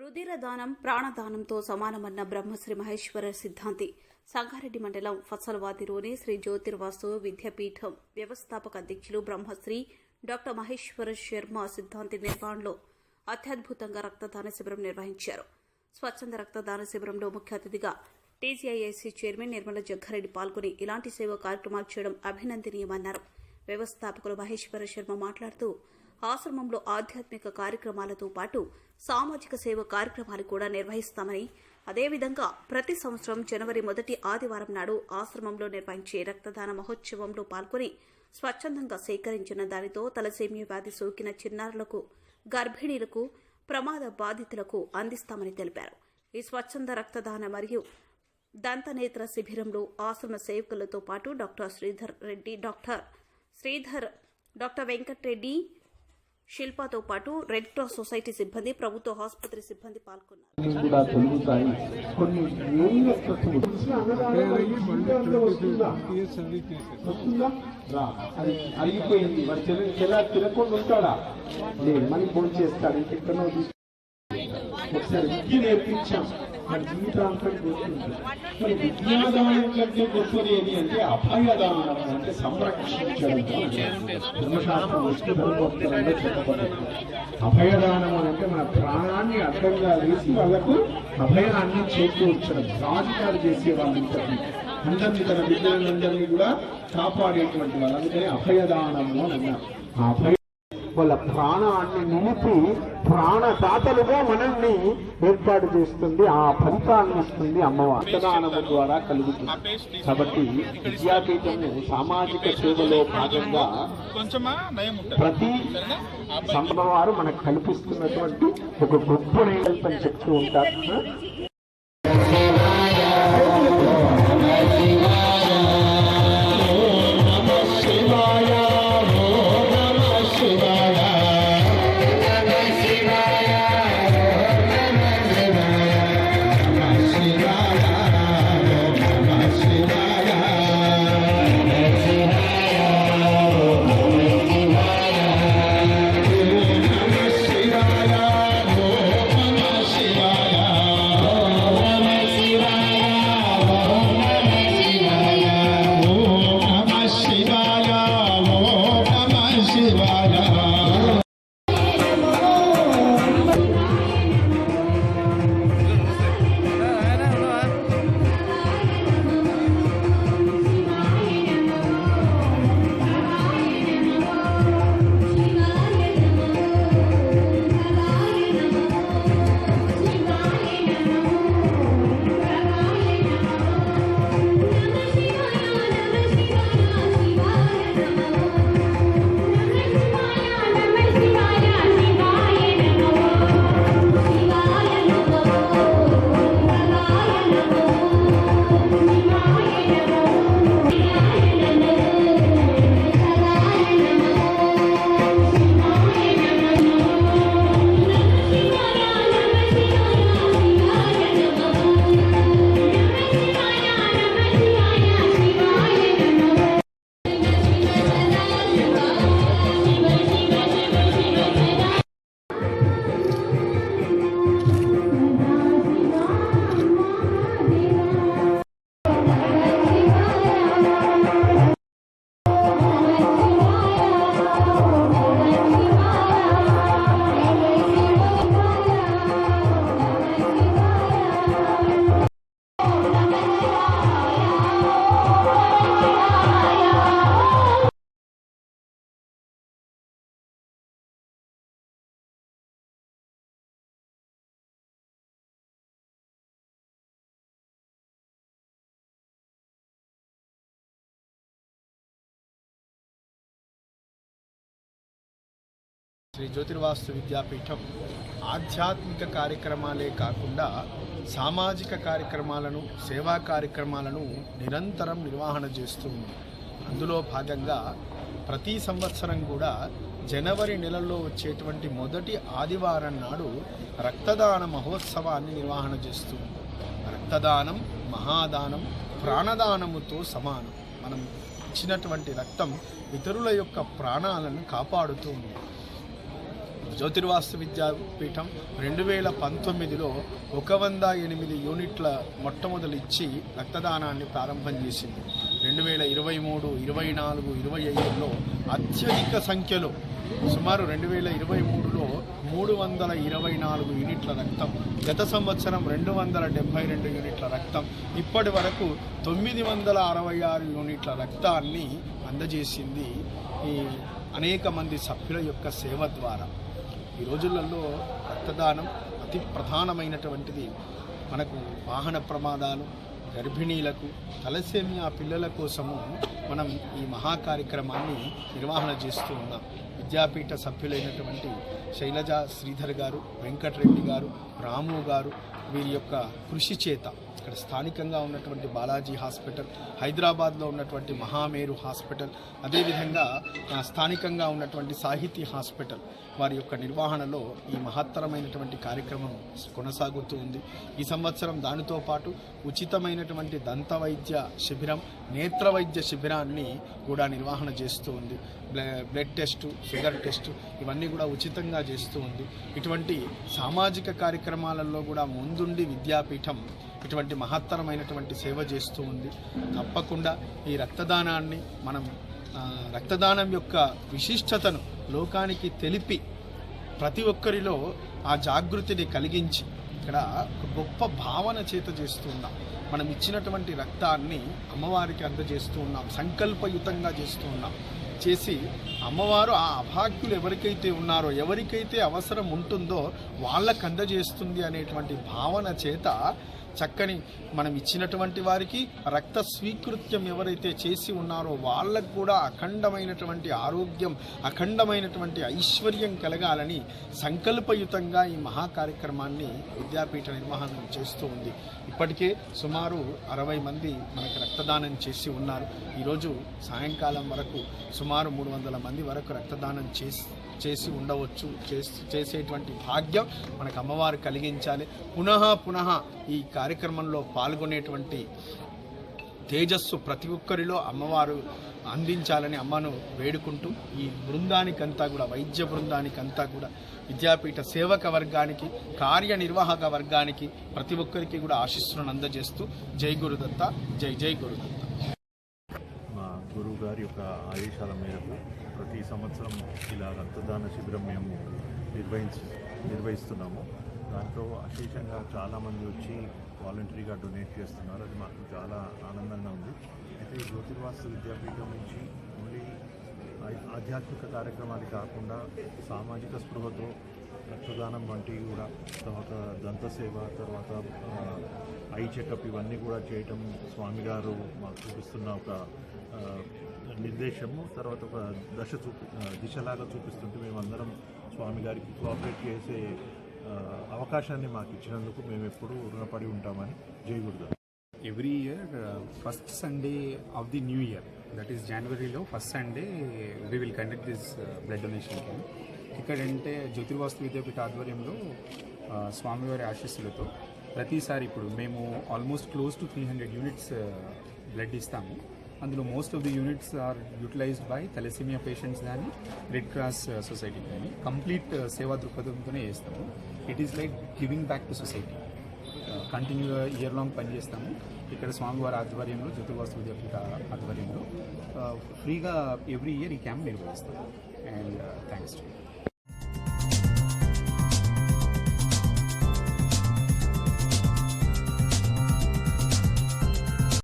రుధిరదానం ప్రాణదానంతో సమానమన్న బ్రహ్మశ్రీ మహేశ్వర సిద్ధాంతి. సంగారెడ్డి మండలం ఫసల్వాదిలోని శ్రీ జ్యోతిర్వాసు విద్యాపీఠం వ్యవస్థాపక అధ్యక్షులు బ్రహ్మశ్రీ డాక్టర్ మహేశ్వర శర్మ సిద్ధాంతి నిర్వహణలో అత్యద్భుతంగా రక్తదాన శిబిరం నిర్వహించారు. స్వచ్ఛంద రక్తదాన శిబిరంలో ముఖ్య అతిథిగా టీజీఐఐసీ చైర్మన్ నిర్మల జగ్గారెడ్డి పాల్గొని ఇలాంటి సేవా కార్యక్రమాలు చేయడం అభినందనీయమన్నారు. వ్యవస్థాపకులు మహేశ్వర శర్మ మాట్లాడుతూ ఆశ్రమంలో ఆధ్యాత్మిక కార్యక్రమాలతో పాటు సామాజిక సేవ కార్యక్రమాలు కూడా నిర్వహిస్తామని అదేవిధంగా ప్రతి సంవత్సరం జనవరి మొదటి ఆదివారం నాడు ఆశ్రమంలో నిర్వహించే రక్తదాన మహోత్సవంలో పాల్గొని స్వచ్ఛందంగా సేకరించిన దానితో తలసేమియా వ్యాధి సోకిన చిన్నారులకు గర్భిణీలకు ప్రమాద బాధితులకు అందిస్తామని తెలిపారు. ఈ స్వచ్ఛంద రక్తదాన మరియు దంతనేత్ర శిబిరంలో ఆశ్రమ సేవకులతో పాటు doctor Sridhar Reddy doctor Sridhar doctor Venkatreddy శిల్పాతో పాటు రెడ్ క్రాస్ సొసైటీ సిబ్బంది ప్రభుత్వ ఆసుపత్రి సిబ్బంది పాల్గొన్నారు. మన జీవితాంతం గుర్తుంది మరి విద్యాదానం కంటే గొప్పది ఏది అంటే అభయదానం అంటే సంరక్షించడం ధర్మశాస్త్రం విష్ణు అభయదానం అని అంటే మన ప్రాణాన్ని అడ్డంగా వేసి వాళ్ళకు అభయాన్ని చేకూర్చడం. రాజుగారు చేసే వాళ్ళు అందరినీ తన బిడ్డలందరినీ కూడా కాపాడేటువంటి వాళ్ళు. అందుకని అభయదానము అని అన్నారు. ఆ అభయ వాళ్ళ ప్రాణాన్ని నిలిపి ప్రాణదాతలుగా మనల్ని ఏర్పాటు చేస్తుంది ఆ ఫలితాన్ని ఇస్తుంది అమ్మవారు. రక్తదానము ద్వారా కలుగుతుంది. కాబట్టి విద్యాపీఠము సామాజిక సేవలో భాగంగా కొంచెమా నయం ఉంటుంది. ప్రతి సంభవారు మనకు కల్పిస్తున్నటువంటి ఒక గొప్ప నేల్పని చెప్తూ ఉంటారు. శ్రీ జ్యోతిర్వాస్తు విద్యాపీఠం ఆధ్యాత్మిక కార్యక్రమాలే కాకుండా సామాజిక కార్యక్రమాలను సేవా కార్యక్రమాలను నిరంతరం నిర్వహణ చేస్తూ ఉంది. అందులో భాగంగా ప్రతి సంవత్సరం కూడా జనవరి నెలలో వచ్చేటువంటి మొదటి ఆదివారం నాడు రక్తదాన మహోత్సవాన్ని నిర్వహణ చేస్తూ ఉంది. రక్తదానం మహాదానం ప్రాణదానముతో సమానం. మనం ఇచ్చినటువంటి రక్తం ఇతరుల యొక్క ప్రాణాలను కాపాడుతూ ఉంది. జ్యోతిర్వాస్తు విద్యాపీఠం రెండు వేల పంతొమ్మిదిలో ఒక వంద ఎనిమిది యూనిట్ల మొట్టమొదలు ఇచ్చి రక్తదానాన్ని ప్రారంభం చేసింది. రెండు వేల ఇరవై మూడు ఇరవై నాలుగు ఇరవై ఐదులో అత్యధిక సంఖ్యలో సుమారు రెండు వేల ఇరవై మూడులో మూడు వందల ఇరవై నాలుగు యూనిట్ల రక్తం గత సంవత్సరం రెండు వందల డెబ్బై రెండు యూనిట్ల రక్తం ఇప్పటి వరకు తొమ్మిది వందల అరవై ఆరు యూనిట్ల రక్తాన్ని అందజేసింది ఈ అనేక మంది సభ్యుల యొక్క సేవ ద్వారా. ఈ రోజులలో రక్తదానం అతి ప్రధానమైనటువంటిది. మనకు వాహన ప్రమాదాలు గర్భిణీలకు తలసేమియా పిల్లల కోసము మనం ఈ మహా కార్యక్రమాన్ని నిర్వహణ చేస్తూ ఉన్నాం. విద్యాపీఠ సభ్యులైనటువంటి శైలజ శ్రీధర్ గారు వెంకటరెడ్డి గారు రాము గారు వీరి యొక్క కృషి చేత. ఇక్కడ స్థానికంగా ఉన్నటువంటి బాలాజీ హాస్పిటల్ హైదరాబాద్లో ఉన్నటువంటి మహామేరు హాస్పిటల్ అదేవిధంగా స్థానికంగా ఉన్నటువంటి సాహితీ హాస్పిటల్ వారి యొక్క నిర్వహణలో ఈ మహత్తరమైనటువంటి కార్యక్రమం కొనసాగుతూ ఉంది. ఈ సంవత్సరం దానితో పాటు ఉచితమైనటువంటి దంత వైద్య శిబిరం నేత్ర వైద్య శిబిరాన్ని కూడా నిర్వహణ చేస్తూ ఉంది. బ్లడ్ టెస్ట్ షుగర్ టెస్ట్ ఇవన్నీ కూడా ఉచితంగా చేస్తూ ఉంది. ఇటువంటి సామాజిక కార్యక్రమాలలో కూడా ముందుండి విద్యాపీఠం ఇటువంటి మహత్తరమైనటువంటి సేవ చేస్తూ ఉంది. తప్పకుండా ఈ రక్తదానాన్ని మనం రక్తదానం యొక్క విశిష్టతను లోకానికి తెలిపి ప్రతి ఒక్కరిలో ఆ జాగృతిని కలిగించి ఇక్కడ ఒక గొప్ప భావన చేత చేస్తూ ఉన్నాం. మనం ఇచ్చినటువంటి రక్తాన్ని అమ్మవారికి అందజేస్తూ ఉన్నాం. సంకల్పయుతంగా చేస్తూ ఉన్నాం. చేసి అమ్మవారు ఆ అభాగ్యులు ఎవరికైతే ఉన్నారో ఎవరికైతే అవసరం ఉంటుందో వాళ్ళకు అందజేస్తుంది అనేటువంటి భావన చేత చక్కని మనం ఇచ్చినటువంటి వారికి రక్త స్వీకృత్యం ఎవరైతే చేసి ఉన్నారో వాళ్ళకు కూడా అఖండమైనటువంటి ఆరోగ్యం అఖండమైనటువంటి ఐశ్వర్యం కలగాలని సంకల్పయుతంగా ఈ మహా కార్యక్రమాన్ని విద్యాపీఠ నిర్వహణ చేస్తూ ఉంది. ఇప్పటికే సుమారు అరవై మంది మనకు రక్తదానం చేసి ఉన్నారు. ఈరోజు సాయంకాలం వరకు సుమారు మూడు వందల మంది వరకు రక్తదానం చేసి చేసి ఉండవచ్చు. చేసేటువంటి భాగ్యం మనకు అమ్మవారు కలిగించాలి. పునః పునః ఈ కార్యక్రమంలో పాల్గొనేటువంటి తేజస్సు ప్రతి ఒక్కరిలో అమ్మవారు అందించాలని అమ్మను వేడుకుంటూ ఈ బృందానికంతా కూడా వైద్య బృందానికంతా కూడా విద్యాపీఠ సేవక వర్గానికి కార్యనిర్వాహక వర్గానికి ప్రతి ఒక్కరికి కూడా ఆశీస్సులను అందజేస్తూ జై గురుదత్త జై జై గురుదత్త. మా గురువు గారి యొక్క ఆదేశాల మేరకు ప్రతి సంవత్సరం ఇలా రక్తదాన శిబిరం మేము నిర్వహించి నిర్వహిస్తున్నాము. దాంట్లో అశేషంగా చాలామంది వచ్చి వాలంటరీగా డొనేట్ చేస్తున్నారు. అది మాకు చాలా ఆనందంగా ఉంది. అయితే జ్యోతిర్వాసు విద్యాపీఠం నుంచి ఓన్లీ ఆధ్యాత్మిక కార్యక్రమాలు కాకుండా సామాజిక స్పృహతో రక్తదానం వంటివి కూడా తర్వాత దంత సేవ తర్వాత ఐ చెకప్ ఇవన్నీ కూడా చేయటం స్వామి గారు మాకు చూపిస్తున్న ఒక నిర్దేశము. తర్వాత ఒక దశ చూపి దిశలాగా చూపిస్తుంటే మేమందరం స్వామి గారికి కోఆపరేట్ చేసే అవకాశాన్ని మాకు ఇచ్చినందుకు మేము ఎప్పుడూ రుణపడి ఉంటామని జై every year first Sunday of the new year that is జనవరిలో first Sunday we will conduct this blood donation camp ఇక్కడంటే జ్యోతిర్వాస్తు విద్యాపీఠ ఆధ్వర్యంలో స్వామివారి ఆశీస్సులతో ప్రతిసారి ఇప్పుడు మేము almost close to three hundred units blood ఇస్తాము. అందులో most of the units are utilized by thalassemia patients కానీ రెడ్ క్రాస్ సొసైటీ కానీ కంప్లీట్ సేవా దృక్పథంతోనే చేస్తాము. It is like giving back to society కంటిన్యూగా ఇయర్ లాంగ్ పనిచేస్తాము ఇక్కడ స్వామివారి ఆధ్వర్యంలో జ్యోతివాసు ఆధ్వర్యంలో ఫ్రీగా ఎవ్రీ ఇయర్ ఈ క్యాంప్ నిర్వహిస్తాము. And thanks to